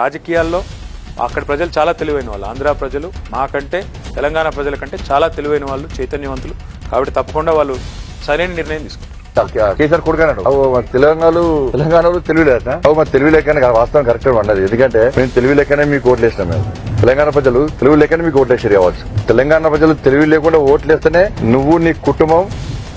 రాజకీయాల్లో అక్కడ ప్రజలు చాలా తెలివైన వాళ్ళు. ఆంధ్ర ప్రజలు మాకంటే తెలంగాణ ప్రజల కంటే చాలా తెలివైన వాళ్ళు చైతన్యవంతులు. కాబట్టి తప్పకుండా వాళ్ళు సరైన నిర్ణయం తీసుకుంటారు. కేసీఆర్ కొడుకన్నాడు తెలంగాణలో తెలంగాణలో తెలివి మా లేకనే వాస్తవం కరెక్ట్ ఉండదు. ఎందుకంటే మేము తెలివి లేకనే మీకు ఓట్లు వేసినాం మేము. తెలంగాణ ప్రజలు తెలివి లేకనే మీకు ఓట్లు వేసారు కావచ్చు. తెలంగాణ ప్రజలు తెలివి లేకుండా ఓట్లు వేస్తేనే నువ్వు నీ కుటుంబం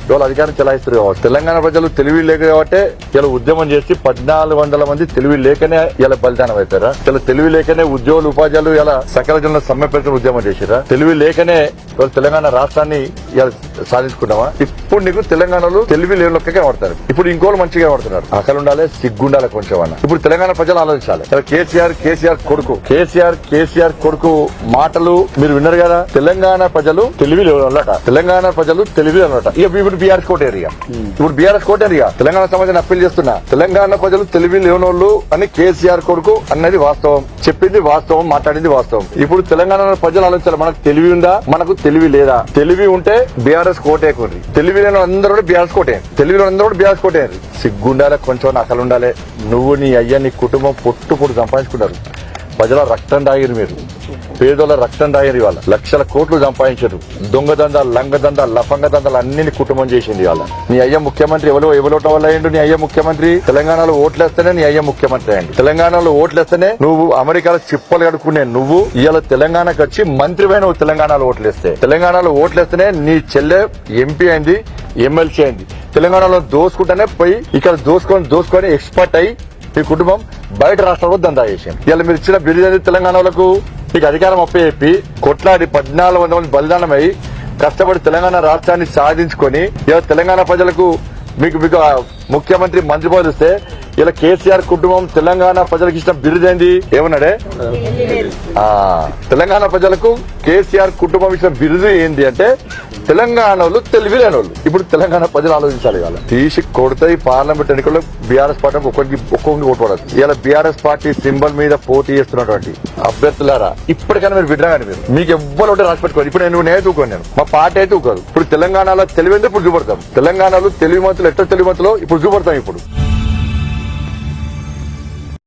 ఇవాళ అధికారం చెలాయిస్తారు కాబట్టి. తెలంగాణ ప్రజలు తెలివి లేక కాబట్టి ఇలా ఉద్యమం చేసి పద్నాలుగు వందల మంది తెలివి లేకనే ఇలా బలిదానం అవుతారా ఇలా తెలివి లేకనే ఉద్యోగులు ఉపాధ్యాయులు ఇలా సకల జనుల సమ్మె ఉద్యమం చేసిరా తెలివి లేకనే ఇవాళ తెలంగాణ రాష్ట్రాన్ని ఇలా సాధించుకున్నావా ఇప్పుడు నీకు తెలంగాణలో తెలివి లేని లెక్కగా వాడతారు ఇప్పుడు ఇంకోళ్ళు మంచిగా వాడుతున్నారు అక్కడ ఉండాలి సిగ్గుండాలి కొంచెం అన్న ఇప్పుడు తెలంగాణ ప్రజలు ఆలోచించాలి. కేసీఆర్ కేసీఆర్ కొడుకు. కేసీఆర్ కేసీఆర్ కొడుకు మాటలు మీరు విన్నారు కదా? తెలంగాణ ప్రజలు తెలివి లేనట తెలంగాణ ప్రజలు తెలివి లేనట ఇక ఇప్పుడు బీఆర్ఎస్ కోట ఏరియా. ఇప్పుడు బీఆర్ఎస్ కోట ఏరియా. తెలంగాణ సమాజాన్ని అప్పీల్ చేస్తున్నా. తెలంగాణ ప్రజలు తెలివి లేనోళ్ళు అని కేసీఆర్ కొడుకు అన్నది వాస్తవం. చెప్పింది వాస్తవం మాట్లాడింది వాస్తవం. ఇప్పుడు తెలంగాణ ప్రజలు ఆలోచించాలి మనకు తెలివి ఉందా? మనకు తెలివి లేదా? తెలివి ఉంటే బీఆర్ఎస్ కోటే కొర్రి. తెలివి లేని అందరూ కూడా బీఆర్ఎస్ కోటే. తెలివి లేని అందరూ కూడా బీఆర్ఎస్ కోటే. సిగ్గుండాలి కొంచెం అసలు ఉండాలి. నువ్వు నీ అయ్యా నీ కుటుంబం పొట్టు పొట్టు సంపాదించుకున్నారు ప్రజల రక్తం దాగిరు మీరు. పేదోళ్ళ రక్తం దాగిరు వాళ్ళ లక్షల కోట్లు సంపాదించారు. దొంగ దందాలు లంగ లఫంగ దందాలు అన్ని కుటుంబం చేసింది వాళ్ళ నీ అయ్య ముఖ్యమంత్రి ఎవరో ఎవరోట వల్ల అయ్యండు? నీ అయ్య ముఖ్యమంత్రి? తెలంగాణలో ఓట్లేస్తేనే నీ అయ్య ముఖ్యమంత్రి అయ్యండి. తెలంగాణలో ఓట్లేస్తేనే నువ్వు అమెరికాలో చిప్పలు కడుక్కునే నువ్వు ఇవాళ తెలంగాణకు వచ్చి మంత్రివైన పైన తెలంగాణలో ఓట్లేస్తే. తెలంగాణలో ఓట్లేస్తేనే నీ చెల్లె ఎంపీ అయింది ఎమ్మెల్సీ అయింది. తెలంగాణలో దోసుకుంటేనే పోయి ఇక్కడ దోసుకొని దోసుకొని ఎక్స్పర్ట్ అయ్యి మీ కుటుంబం బయట రాష్ట్రంలో దందా చేసాం ఇలా మీరు ఇచ్చిన బిర్యానీ తెలంగాణ వాళ్ళకు మీకు అధికారం అప్పచెప్పి కొట్లాడి పద్నాలుగు వందల మంది బలిదానమై కష్టపడి తెలంగాణ రాష్ట్రాన్ని సాధించుకొని తెలంగాణ ప్రజలకు మీకు మీకు ముఖ్యమంత్రి మంత్రి పదవి ఇలా కేసీఆర్ కుటుంబం తెలంగాణ ప్రజలకు ఇచ్చిన బిరుదేంది? ఏమన్నాడే? తెలంగాణ ప్రజలకు కేసీఆర్ కుటుంబం ఇచ్చిన బిరుదు ఏంది అంటే తెలంగాణలో తెలివి లేని వాళ్ళు ఇప్పుడు తెలంగాణ ప్రజలు ఆలోచించాలి ఇవాళ. తీసి కొడతాయి పార్లమెంట్ ఎన్నికల్లో బీఆర్ఎస్ పార్టీ ఒక్కొక్కరికి ఒక్కొక్కరికి ఓటు పడదు. ఇలా బీఆర్ఎస్ పార్టీ సింబల్ మీద పోటీ చేస్తున్నటువంటి అభ్యర్థులారా ఇప్పటికైనా మీరు విడ్డగాని మీరు? మీకు ఎవ్వరు ఉంటే రాసి ఇప్పుడు నేను నేను తూకోను నేను? మా పార్టీ అయితే ఊకోదు ఇప్పుడు తెలంగాణలో తెలివి ఇప్పుడు చూపడతాం? తెలంగాణలో తెలివి మంతులు ఎట్లా తెలివి మంతులో? ఇప్పుడు చూపడతాం ఇప్పుడు.